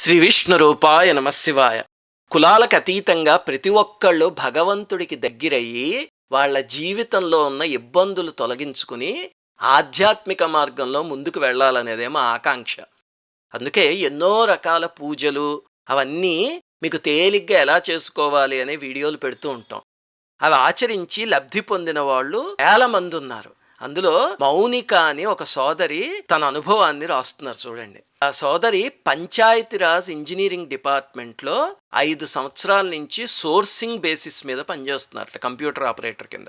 శ్రీ విష్ణు రూపాయ నమశివాయ కులాలకు అతీతంగా ప్రతి ఒక్కళ్ళు భగవంతుడికి దగ్గరయ్యి వాళ్ళ జీవితంలో ఉన్న ఇబ్బందులు తొలగించుకుని ఆధ్యాత్మిక మార్గంలో ముందుకు వెళ్ళాలనేదే మా ఆకాంక్ష. అందుకే ఎన్నో రకాల పూజలు అవన్నీ మీకు తేలిగ్గా ఎలా చేసుకోవాలి అనే వీడియోలు పెడుతూ ఉంటాం. అవి ఆచరించి లబ్ధి పొందిన వాళ్ళు వేల మంది ఉన్నారు. అందులో మౌనిక అని ఒక సోదరి తన అనుభవాన్ని రాస్తున్నారు చూడండి. ఆ సోదరి పంచాయతీరాజ్ ఇంజనీరింగ్ డిపార్ట్మెంట్లో ఐదు సంవత్సరాల నుంచి సోర్సింగ్ బేసిస్ మీద పనిచేస్తున్నారట కంప్యూటర్ ఆపరేటర్ కింద.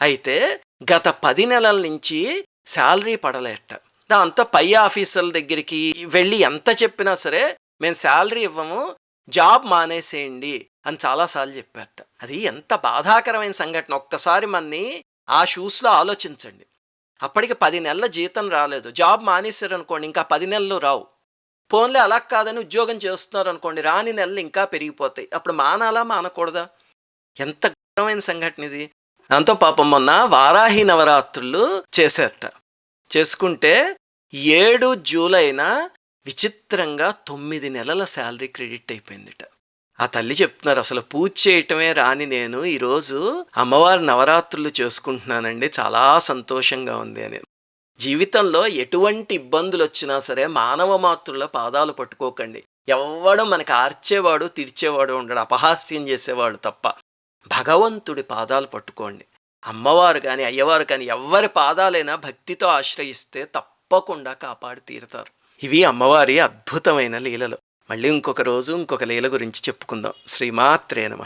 అయితే గత పది నెలల నుంచి శాలరీ పడలేట. దాంతో పై ఆఫీసర్ల దగ్గరికి వెళ్ళి ఎంత చెప్పినా సరే మేము శాలరీ ఇవ్వము జాబ్ మానేసేయండి అని చాలాసార్లు చెప్పారట. అది ఎంత బాధాకరమైన సంఘటన. ఒక్కసారి మన్ని ఆ షూస్లో ఆలోచించండి. అప్పటికి పది నెలల జీతం రాలేదు. జాబ్ మానేశారు అనుకోండి ఇంకా పది నెలలు రావు. ఫోన్లే అలా కాదని ఉద్యోగం చేస్తున్నారు అనుకోండి రాని నెలలు ఇంకా పెరిగిపోతాయి. అప్పుడు మానాలా మానకూడదా? ఎంత ఘోరమైన సంఘటన ఇది. దాంతో పాపం మొన్న వారాహి నవరాత్రులు చేశారట. చేసుకుంటే ఏడు జూలైన విచిత్రంగా తొమ్మిది నెలల శాలరీ క్రెడిట్ అయిపోయిందిట. ఆ తల్లి చెప్తున్నారు అసలు పూజ చేయటమే రాని నేను ఈరోజు అమ్మవారి నవరాత్రులు చేసుకుంటున్నానండి. చాలా సంతోషంగా ఉంది అని. జీవితంలో ఎటువంటి ఇబ్బందులు వచ్చినా సరే మానవ మాతృల పాదాలు పట్టుకోకండి. ఎవ్వడు మనకు ఆర్చేవాడు తీర్చేవాడు ఉండడు అపహాస్యం చేసేవాడు తప్ప. భగవంతుడి పాదాలు పట్టుకోండి. అమ్మవారు కానీ అయ్యవారు కానీ ఎవరి పాదాలైనా భక్తితో ఆశ్రయిస్తే తప్పకుండా కాపాడి తీరుతారు. ఇవి అమ్మవారి అద్భుతమైన లీలలు. మళ్ళీ ఇంకొక రోజు ఇంకొక లీల గురించి చెప్పుకుందాం. శ్రీమాత్రే నమ.